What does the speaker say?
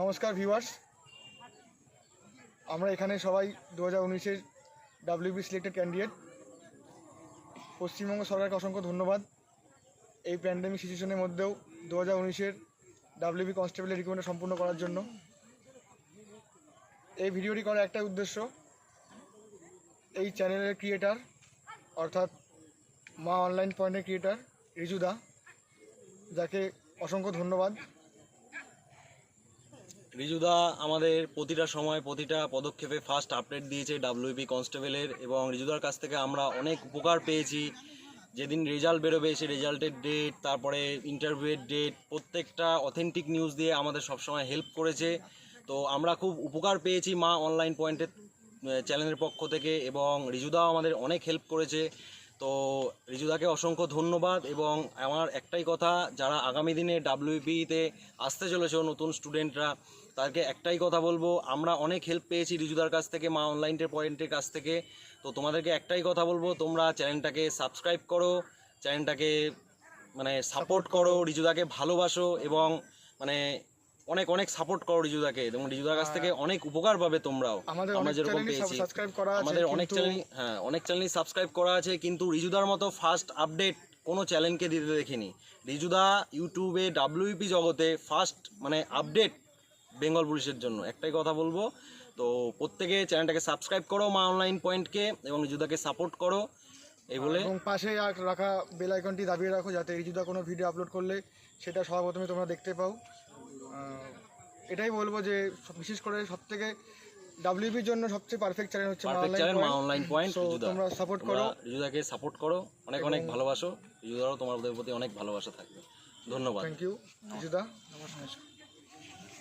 নমস্কার ভিউয়ার্স। আমরা এখানে সবাই দু হাজার উনিশের ডাব্লিউবি সিলেক্টেড ক্যান্ডিডেট পশ্চিমবঙ্গ সরকারকে অসংখ্য ধন্যবাদ। এই প্যান্ডেমিক সিচুয়েশনের মধ্যেও দু হাজার উনিশের ডাব্লিউবি কনস্টেবলের রিকমেন্ড সম্পূর্ণ করার জন্য। এই ভিডিওটি করার একটাই উদ্দেশ্য, এই চ্যানেলের ক্রিয়েটার অর্থাৎ মা অনলাইন পয়েন্টের ক্রিয়েটার রিজুদা যাকে অসংখ্য ধন্যবাদ। রিজুদা, আমাদের প্রতিটা সময় প্রতিটা পদক্ষেপে ফার্স্ট আপডেট দিয়েছে ডাব্লিউপি কনস্টেবলের এবং রিজুদার কাছ থেকে আমরা অনেক উপকার পেয়েছি। যেদিন রেজাল্ট বেরোবে সেই রেজাল্টের ডেট তারপরে ইন্টারভিউয়ের ডেট প্রত্যেকটা অথেন্টিক নিউজ দিয়ে আমাদের সবসময় হেল্প করেছে। তো আমরা খুব উপকার পেয়েছি মা অনলাইন পয়েন্টের চ্যানেলের পক্ষ থেকে এবং রিজুদাও আমাদের অনেক হেল্প করেছে। তো রিজুদাকে অসংখ্য ধন্যবাদ এবং আমার একটাই কথা, যারা আগামী দিনে ডাব্লিউপিতে আসতে চলেছে নতুন স্টুডেন্টরা, তাদেরকে একটাই কথা বলব, আমরা অনেক হেল্প পেয়েছি রিজুদার কাছ থেকে, মা অনলাইনের পয়েন্টের কাছ থেকে। তো তোমাদেরকে একটাই কথা বলব, তোমরা চ্যানেলটাকে সাবস্ক্রাইব করো, চ্যানেলটাকে মানে সাপোর্ট করো, রিজুদাকে ভালোবাসো এবং মানে অনেক অনেক সাপোর্ট করো রিজুদাকে। এবং রিজুদার কাছ থেকে অনেক উপকার পাবে তোমরাও। আমরা যেরকম পেয়েছি। আমাদের অনেক চ্যানেল হ্যাঁ অনেক চ্যানেলই সাবস্ক্রাইব করা আছে কিন্তু রিজুদার মতো ফার্স্ট আপডেট কোনো চ্যানেলকে দিতে দেখিনি। রিজুদা ইউটিউবে ডাব্লিউপি জগতে ফার্স্ট মানে আপডেট বেঙ্গল পুলিশের জন্য। একটাই কথা বলব তো প্রত্যেকে চ্যানেলটাকে সাবস্ক্রাইব করো মা অনলাইন পয়েন্টকে এবং রিজুদাকে সাপোর্ট করো এই বলে। এবং পাশে রাখা বেল আইকনটি দাবিয়ে রাখো যাতে রিজুদা কোনো ভিডিও আপলোড করলে সেটা সর্বপ্রথমে তোমরা দেখতে পাও। এটাই বলব যে বিশেষ করে সব থেকে ডাব্লিউবির জন্য সবচেয়ে পারফেক্ট চ্যানেল হচ্ছে পারফেক্ট চ্যানেল মা অনলাইন পয়েন্ট তোমরা সাপোর্ট করো। রিজুদাকে সাপোর্ট করো। অনেক অনেক ভালোবাসো। রিজুদারও তোমাদের প্রতি অনেক ভালোবাসা থাকবে। ধন্যবাদ। থ্যাংক ইউ রিজুদা নমস্কার।